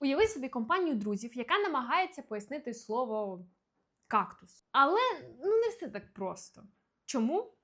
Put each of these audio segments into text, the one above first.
Уяви собі компанію друзів, яка намагається пояснити слово кактус. Але ну не все так просто. Чому?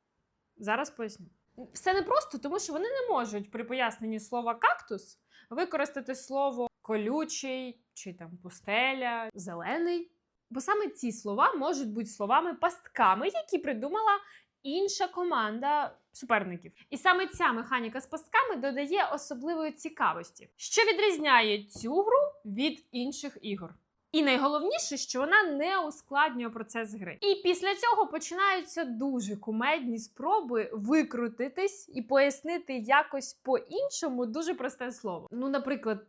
Зараз поясню. Все не просто, тому що вони не можуть при поясненні слова кактус використати слово колючий чи там пустеля, зелений. Бо саме ці слова можуть бути словами пастками, які придумала інша команда суперників. І саме ця механіка з пастками додає особливої цікавості, що відрізняє цю гру від інших ігор. І найголовніше, що вона не ускладнює процес гри. І після цього починаються дуже кумедні спроби викрутитись і пояснити якось по-іншому дуже просте слово. Ну, наприклад,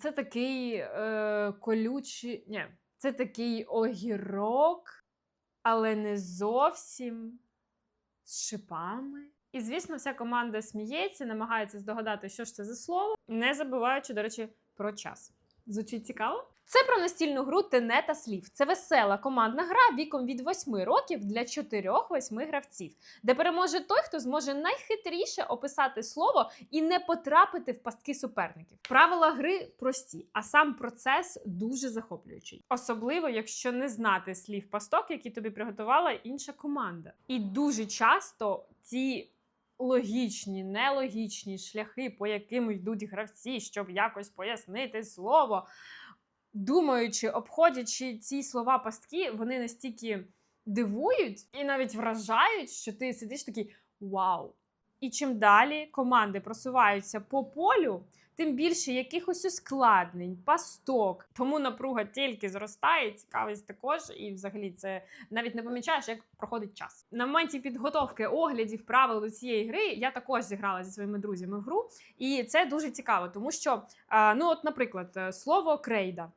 це такий е, колючий. Ні, це такий огірок, але не зовсім з шипами. І, звісно, вся команда сміється, намагається здогадати, що ж це за слово, не забуваючи, до речі, про час. Звучить цікаво? Це про настільну гру Тенета слів. Це весела командна гра віком від 8 років для 4-8 гравців, де переможе той, хто зможе найхитріше описати слово і не потрапити в пастки суперників. Правила гри прості, а сам процес дуже захоплюючий. Особливо, якщо не знати слів пасток, які тобі приготувала інша команда. І дуже часто ці логічні, нелогічні шляхи, по яким йдуть гравці, щоб якось пояснити слово. Думаючи, обходячи ці слова пастки, вони настільки дивують і навіть вражають, що ти сидиш такий вау. І чим далі команди просуваються по полю, тим більше якихось ускладнень, пасток. Тому напруга тільки зростає, цікавість також, і взагалі це навіть не помічаєш, як проходить час. На моменті підготовки оглядів правил до цієї гри я також зіграла зі своїми друзями в гру, і це дуже цікаво, тому що, ну, от, наприклад, е, слово крейда.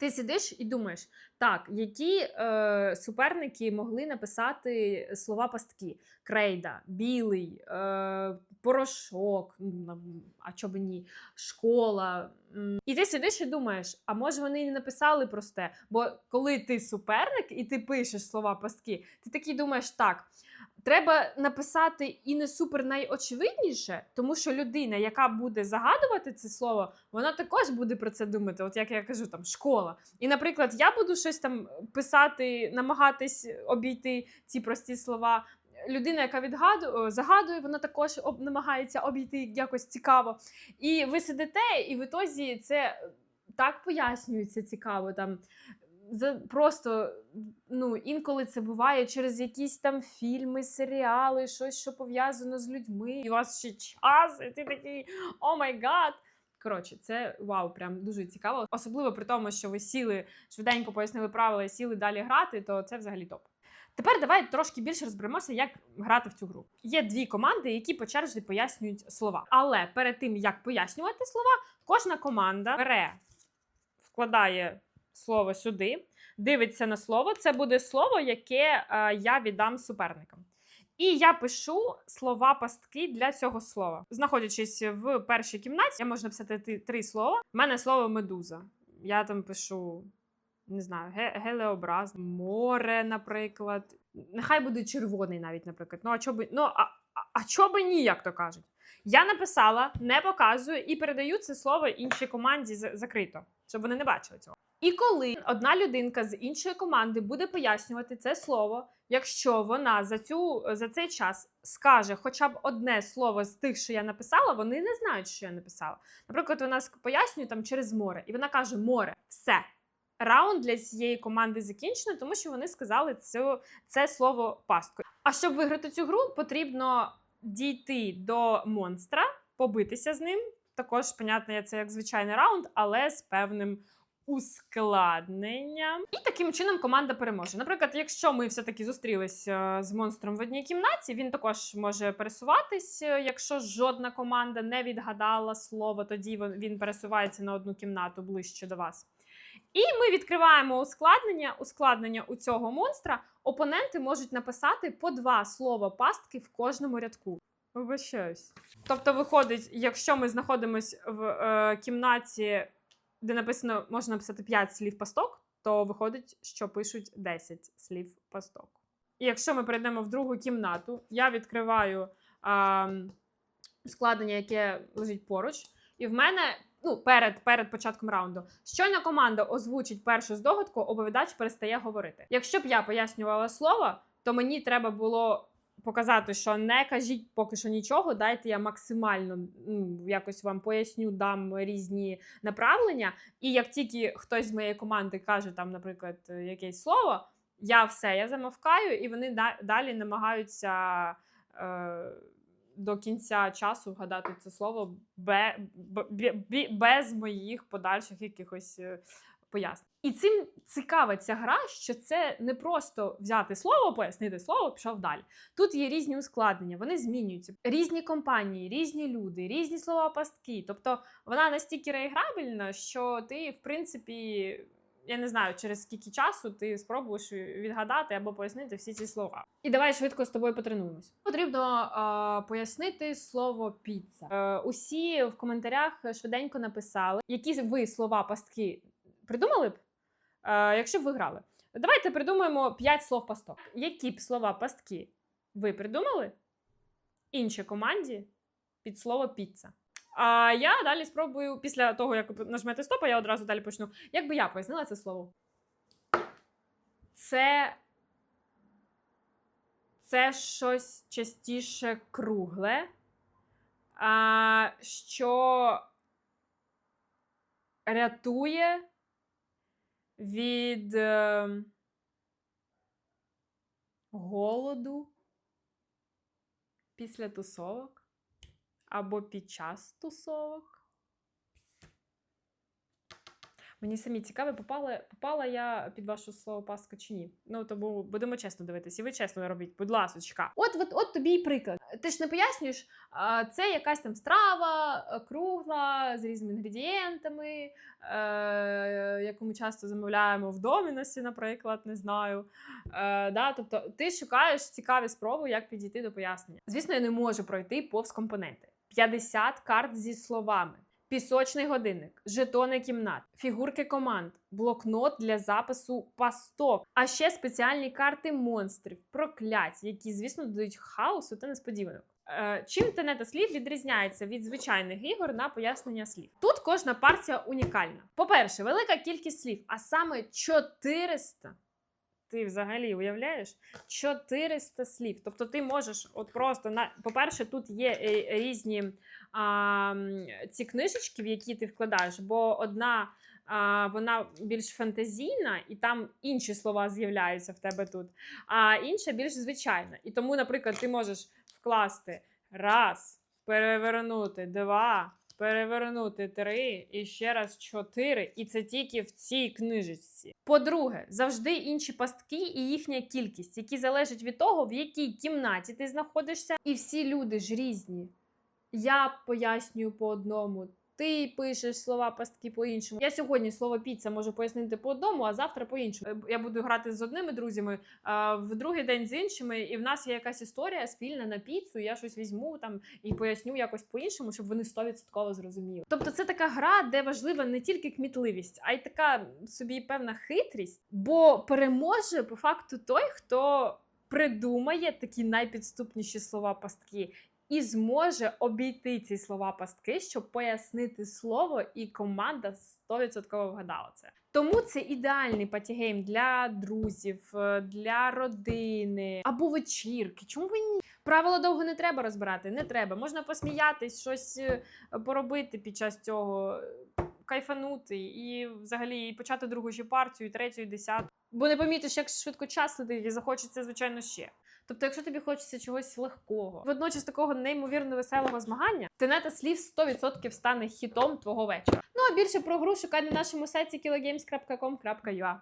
Ти сидиш і думаєш, так, які е, суперники могли написати слова пастки: крейда, білий, е, порошок, а чого б ні, школа. І ти сидиш і думаєш, а може вони не написали просте? Бо коли ти суперник і ти пишеш слова пастки, ти такий думаєш, так. Треба написати і не супер найочевидніше, тому що людина, яка буде загадувати це слово, вона також буде про це думати. От як я кажу, там школа. І, наприклад, я буду щось там писати, намагатись обійти ці прості слова. Людина, яка відгадує, загадує, вона також об, намагається обійти якось цікаво. І ви сидите, і в ітозі це так пояснюється цікаво. Там за просто ну інколи це буває через якісь там фільми, серіали, щось, що пов'язано з людьми. І у вас ще час, і ти такий о май гад. Коротше, це вау, прям дуже цікаво. Особливо при тому, що ви сіли швиденько пояснили правила і сіли далі грати, то це взагалі топ. Тепер давай трошки більше розберемося, як грати в цю гру. Є дві команди, які по черзі пояснюють слова. Але перед тим як пояснювати слова, кожна команда бере, вкладає слово сюди, дивиться на слово. Це буде слово, яке е, я віддам суперникам. І я пишу слова пастки для цього слова. Знаходячись в першій кімнаті, я можу написати ти- три слова. У мене слово медуза. Я там пишу. Не знаю, ге- гелеобраз, море, наприклад. Нехай буде червоний навіть, наприклад. Ну, а чо би, ну, а, а, а чо би ні, як то кажуть. Я написала, не показую і передаю це слово іншій команді за- закрито, щоб вони не бачили цього. І коли одна людинка з іншої команди буде пояснювати це слово, якщо вона за цю за цей час скаже хоча б одне слово з тих, що я написала, вони не знають, що я написала. Наприклад, вона пояснює там через море, і вона каже море, все. Раунд для цієї команди закінчено, тому що вони сказали цю, це слово пасткою. А щоб виграти цю гру, потрібно дійти до монстра, побитися з ним. Також, понятно, це як звичайний раунд, але з певним ускладненням. І таким чином команда переможе. Наприклад, якщо ми все-таки зустрілися з монстром в одній кімнаті, він також може пересуватись. Е, Якщо жодна команда не відгадала слово, тоді він пересувається на одну кімнату ближче до вас. І ми відкриваємо ускладнення. Ускладнення у цього монстра. Опоненти можуть написати по два слова пастки в кожному рядку. Вибачаюсь. Тобто, виходить, якщо ми знаходимося в е, кімнаті, де написано можна написати 5 слів пасток, то виходить, що пишуть 10 слів пасток. І якщо ми перейдемо в другу кімнату, я відкриваю а, складення, яке лежить поруч, і в мене Ну, перед, перед початком раунду. Щойно команда озвучить першу здогадку, оповідач перестає говорити. Якщо б я пояснювала слово, то мені треба було показати, що не кажіть поки що нічого. Дайте я максимально ну, якось вам поясню, дам різні направлення. І як тільки хтось з моєї команди каже, там, наприклад, якесь слово, я все, я замовкаю, і вони да- далі намагаються. Е- до кінця часу вгадати це слово бе, б- бі- бі- без моїх подальших якихось е, пояснень. І цим цікава ця гра, що це не просто взяти слово, пояснити слово, пішов далі. Тут є різні ускладнення, вони змінюються. Різні компанії, різні люди, різні слова пастки. Тобто вона настільки реіграбельна, що ти, в принципі. Я не знаю, через скільки часу ти спробуєш відгадати або пояснити всі ці слова. І давай швидко з тобою потренуємось. Потрібно е, пояснити слово піца. Е, усі в коментарях швиденько написали, які ви слова пастки придумали б, е, якщо б ви грали. Давайте придумаємо 5 слов пасток. Які б слова пастки ви придумали іншій команді під слово піца? А я далі спробую, після того, як нажмете стоп, а я одразу далі почну. Як би я пояснила це слово? Це. Це щось частіше кругле, а, що рятує від е, голоду після тусовок або під час тусовок. Мені самі цікаво, попала, попала я під вашу слово пастку чи ні. Ну, тому будемо чесно дивитися, і ви чесно робіть, будь ласочка. От, от, от тобі і приклад. Ти ж не пояснюєш, це якась там страва е, кругла з різними інгредієнтами, е, яку ми часто замовляємо в Доміносі, наприклад, не знаю. Е, да? Тобто ти шукаєш цікаві спроби, як підійти до пояснення. Звісно, я не можу пройти повз компоненти. 50 карт зі словами. Пісочний годинник, жетони кімнат, фігурки команд, блокнот для запису пасток, а ще спеціальні карти монстрів, проклять, які, звісно, додають хаосу та несподіванок. Е, Чим тенета слів відрізняється від звичайних ігор на пояснення слів? Тут кожна партія унікальна. По-перше, велика кількість слів, а саме 400. Ти взагалі уявляєш? 400 слів. Тобто ти можеш, от просто на по-перше, тут є е, різні а, ці книжечки, в які ти вкладаєш, бо одна а, вона більш фантазійна, і там інші слова з'являються в тебе тут, а інша більш звичайна. І тому, наприклад, ти можеш вкласти раз, перевернути два. Перевернути три і ще раз чотири, і це тільки в цій книжечці. По-друге, завжди інші пастки і їхня кількість, які залежать від того, в якій кімнаті ти знаходишся, і всі люди ж різні. Я пояснюю по одному. Ти пишеш слова пастки по-іншому. Я сьогодні слово піца можу пояснити по одному, а завтра по-іншому. Е, Я буду грати з одними друзями, а в другий день з іншими, і в нас є якась історія спільна на піцу. Я щось візьму там і поясню якось по-іншому, щоб вони 100% зрозуміли. Тобто, це така гра, де важлива не тільки кмітливість, а й така собі певна хитрість, бо переможе по факту той, хто придумає такі найпідступніші слова пастки і зможе обійти ці слова пастки, щоб пояснити слово, і команда 100% вгадала це. Тому це ідеальний патігейм для друзів, е, для родини або вечірки. Чому ви ні? Правила довго не треба розбирати, не треба. Можна посміятись, щось е, поробити під час цього, е, кайфанути і взагалі і почати другу ще партію, і третю, і десяту. Бо не помітиш, як швидко час летить, і захочеться, звичайно, ще. Тобто, якщо тобі хочеться чогось легкого, водночас такого неймовірно веселого змагання, тенета слів 100% стане хітом твого вечора. Ну а більше про гру шукай на нашому сайті kilogames.com.ua.